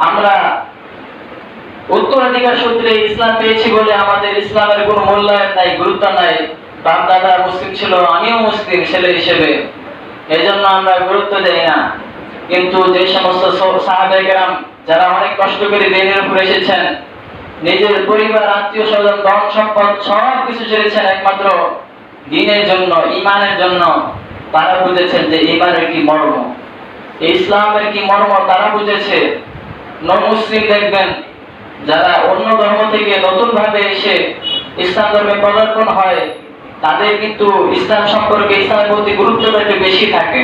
আমরা উত্তরাধিকার সূত্রে ইসলাম পেয়েছি বলে আমাদের ইসলামের কোনো মূল্যায়ন নাই, গুরুত্ব নাই। বাপ দাদা মুসলিম ছিল, আমিও মুসলিম ছেলে হিসেবে। এজন্য আমরা গুরুত্ব দেই না। কিন্তু যে সমস্ত সাহাবেগরাম যারা অনেক কষ্ট করে দিনের উপর এসেছেন, নিজের পরিবার, আত্মীয় স্বজন, ধন সম্পদ সব কিছু ছেড়েছেন একমাত্র দিনের জন্য ইমানের জন্য। তারা বুঝেছেন যে ইমানের কি মর্ম। ইসলামের কি মর্ম তারা বুঝেছে। মুসলিম দেখবেন, যারা অন্য ধর্ম থেকে নতুন ভাবে এসে ইসলাম ধর্মে পদার্পণ হয়, তাদের কিন্তু ইসলাম সম্পর্কে, ইসলামের প্রতি গুরুত্বটা একটু বেশি থাকে।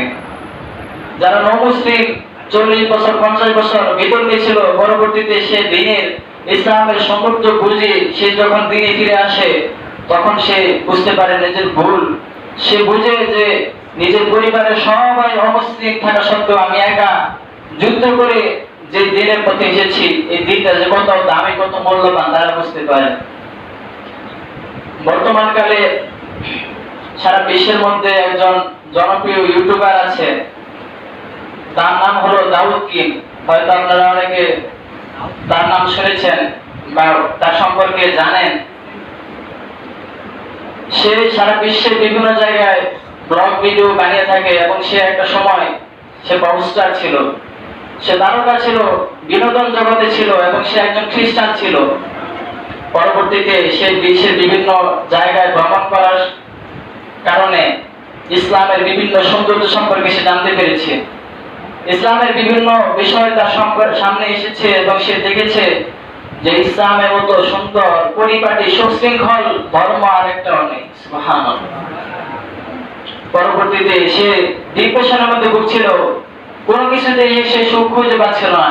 যারা নমুসলিম চল্লিশ বছর, পঞ্চাশ বছর বিতর্কে ছিল পরবর্তীতে সে দিনের ইসলামের সৌন্দর্য বুঝে সে যখন দিনে ফিরে আসে, তখন সে বুঝতে পারে নিজের ভুল। সে বুঝে যে নিজের পরিবারের সবাই অমুসলিম থাকা সত্ত্বেও আমি একা। যুদ্ধ করে যে দিনের প্রতি এসেছি, এই দিনটা যে কত দামি, কত মূল্যবান, তারা বুঝতে পারে। বর্তমান কালে সারা বিশ্বের মধ্যে একজন জনপ্রিয় ইউটিউবার আছে। তার নাম হলো দাউদ কিং হয়তো আপনারা অনেকে তার নাম শুনেছেন বা তার সম্পর্কে জানেন। সে সারা বিশ্বের বিভিন্ন জায়গায় ব্লগ ভিডিও বানিয়ে থাকে এবং সে একটা সময় সে বক্সটার ছিল। সে তারকা ছিল, বিনোদন জগতে ছিল এবং সে একজন খ্রিস্টান ছিল। পরবর্তীতে সে বিশ্বের বিভিন্ন জায়গায় ভ্রমণ করার কারণে ইসলামের বিভিন্ন সৌন্দর্য সম্পর্কে সে জানতে পেরেছে। ইসলামের বিভিন্ন বিষয় তার সম্পর্কে সামনে এসেছে এবং সে দেখেছে যে ইসলামের মতো সুন্দর, পরিপাটি, সুশৃঙ্খল ধর্ম আরেকটা অনেক পরবর্তীতে সে ডিপ্রেশনের মধ্যে ভুগছিল। কোনো কিছুতে সে সুখ খুঁজে পাচ্ছিল না।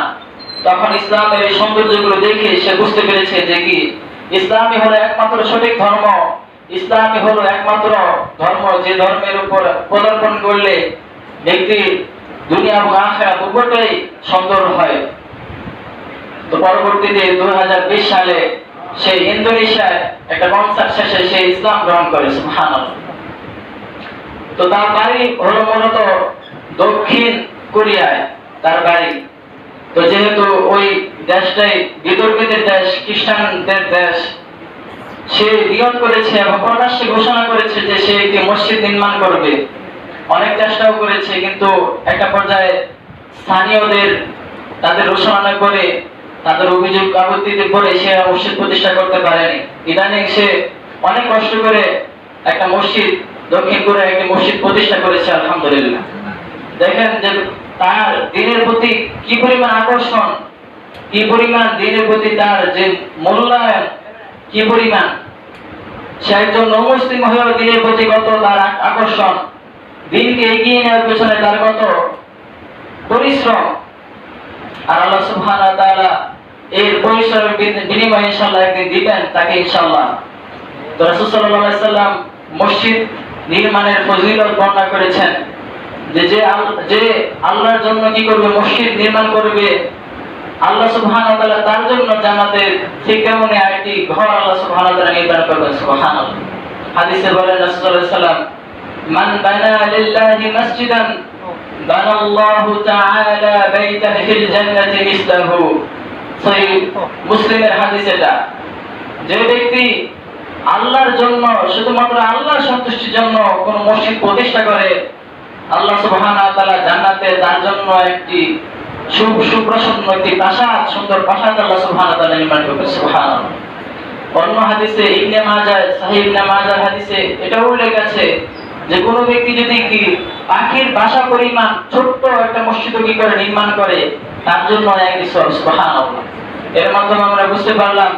তখন ইসলামের এই সৌন্দর্যগুলো দেখে সে বুঝতে পেরেছে যে কি, ইসলামই হলো একমাত্র সঠিক ধর্ম। ইসলামই হলো একমাত্র ধর্ম যে ধর্মের উপর পদার্পণ করলে ব্যক্তি দুনিয়া এবং আখেরাত উভয়টাই সুন্দর হয়। তো পরবর্তীতে দুই হাজার বিশ সালে সে ইন্দোনেশিয়ায় একটা কনসার্ট শেষে সে ইসলাম গ্রহণ করে, সুবহানাল্লাহ। তো তার বাড়ি হলো মূলত দক্ষিণ কোরিয়ায় তার বাড়ি। তো যেহেতু ওই দেশটাই বিতর্কিতের দেশ, খ্রিস্টানদের দেশ, সে করেছে এবং প্রকাশ্যে ঘোষণা করেছে যে সে একটি মসজিদ নির্মাণ করবে। অনেক চেষ্টাও করেছে, কিন্তু একটা পর্যায়ে স্থানীয়দের তাদের করে তাদের অভিযোগ আপত্তিতে করে সে মসজিদ প্রতিষ্ঠা করতে পারেনি। ইদানিং সে অনেক কষ্ট করে একটা মসজিদ দক্ষিণ কোরিয়া একটি মসজিদ প্রতিষ্ঠা করেছে, আলহামদুলিল্লাহ। দেখেন যে তার দিনের প্রতি কি পরিমাণ আকর্ষণ? কি পরিমাণ দিনের প্রতি তার যে মূল্যায়ন কি পরিমাণ? সে একজন নমুসলিম হয়েও দিনের প্রতি কত তার আকর্ষণ? দিনকে এগিয়ে নেওয়ার পেছনে তার কত পরিশ্রম? আর আল্লাহ তাআলা এর পরিশ্রমের বিন- বিনিময়ে ইনশাআল্লাহ একদিন দিবেন তাকে ইনশাআল্লাহ। তো রাসূল আলাইহি সাল্লাম মসজিদ নির্মাণের ফজিলত বর্ণনা করেছেন। যে আল্লাহর জন্য কি করবে? মসজিদ নির্মাণ করবে। আল্লাহ তার জন্য জান্নাতের ঠিক আরেকটি ঘর আল্লাহ নির্মাণ হাদিসে বলেন সাল্লাম মান বানা লিল্লাহি মাসজিদান তাআলা বাইতান ফিল জান্নাতি মিসলাহু। সহিহ মুসলিমের হাদিস এটা। যে ব্যক্তি আল্লাহর জন্য, শুধুমাত্র আল্লাহর সন্তুষ্টির জন্য কোন মসজিদ প্রতিষ্ঠা করে আল্লাহ সুবহানাহু তাআলা জান্নাতে তার জন্য একটি সু, সুপ্রসন্ন একটি প্রাসাদ, সুন্দর প্রাসাদ আল্লাহ সুবহানাহু তাআলা নির্মাণ করবে সুবহানাল্লাহ। অন্য হাদিসে ইবনে মাজাহ, সহিহ ইবনে মাজাহ হাদিসে এটা উল্লেখ আছে যে কোনো ব্যক্তি যদি কি পাখির বাসা পরিমাণ ছোট্ট একটা মসজিদ কি করে নির্মাণ করে, তার জন্য সব সুবহানাল্লাহ। এর মাধ্যমে আমরা বুঝতে পারলাম,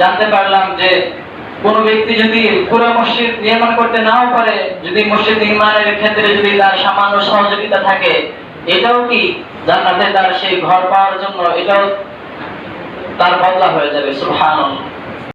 জানতে পারলাম যে কোন ব্যক্তি যদি পুরো মসজিদ নির্মাণ করতে নাও পারে, যদি মসজিদ নির্মাণের ক্ষেত্রে যদি তার সামান্য সহযোগিতা থাকে, এটাও কি জান্নাতে তার সেই ঘর পাওয়ার জন্য এটাও তার বদলা হয়ে যাবে? সুবহানাল্লাহ।